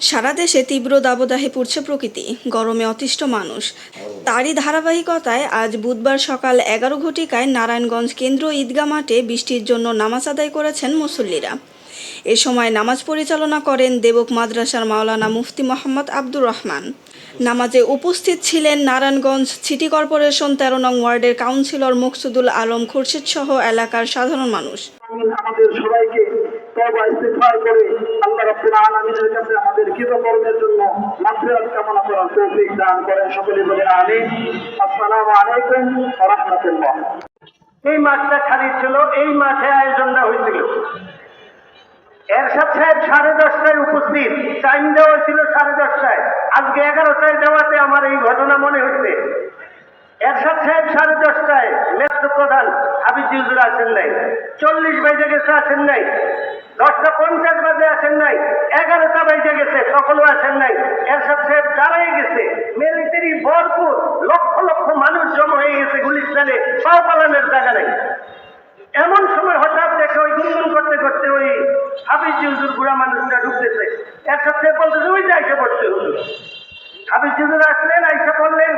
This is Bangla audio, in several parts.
সারা দেশে তীব্র দাবদাহে পড়ছে প্রকৃতি। গরমে অতিষ্ঠ মানুষ। তারই ধারাবাহিকতায় আজ বুধবার সকাল এগারো ঘটিকায় নারায়ণগঞ্জ কেন্দ্র ঈদগা মাঠে বৃষ্টির জন্য নামাজ আদায় করেছেন মুসল্লিরা। এ সময় নামাজ পরিচালনা করেন দেবক মাদ্রাসার মাওলানা মুফতি মোহাম্মদ আব্দুর রহমান। নামাজে উপস্থিত ছিলেন নারায়ণগঞ্জ সিটি কর্পোরেশন তেরো নং ওয়ার্ডের কাউন্সিলর মুকসুদুল আলম খুরশিদ সহ এলাকার সাধারণ মানুষ। আমাদের সবাইকে তওবা ইস্তিগফার করে আল্লাহ রাব্বুল আলামিনের কাছে আমাদের কৃতকর্মের জন্য মাগফিরাত কামনা করার তৌফিক দান করেন সকলে বলে আমিন। আসসালামু আলাইকুম ওয়া রাহমাতুল্লাহ। এই মাঠটা খালি ছিল এই মাঠে আয়োজনটা হয়েছিল। সাহেব সাড়ে দশটায় উপস্থিত। টাইম দেওয়া ছিল সাড়ে দশটায়। আজকে এগারোটায় দেওয়াতে আমার এই ঘটনা মনে হচ্ছে। এরশাদ সাহেব সাড়ে দশটায় নেতৃত্ব প্রধান হাবিজ হুজুর আসেন নাই। চল্লিশ বেজে গেছে আসেন নাই। দশটা পঞ্চাশ বাজে আসেন নাই। এগারোটা বেজে গেছে তখনও আসেন নাই। এরশাদ সাহেব দাঁড়াই গেছে। মিলিটারি ভরপুর লক্ষ লক্ষ মানুষ জমা হয়ে গেছে গুলিস্তানে পাও পালানোর জায়গা নেই। এমন হুজুর আসলেন, আইসা বললেন,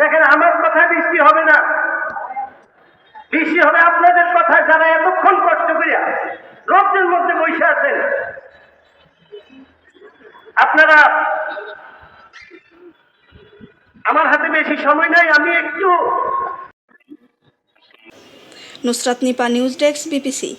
দেখেন, আমার কথা বৃষ্টি হবে না। বৃষ্টি হবে আপনাদের কথা যারা এতক্ষণ কষ্ট করিয়া রোদের মধ্যে বসে আছেন। আপনারা, আমার হাতে বেশি সময় নাই, আমি একটু Nusrat Nipa, news desk, BPC.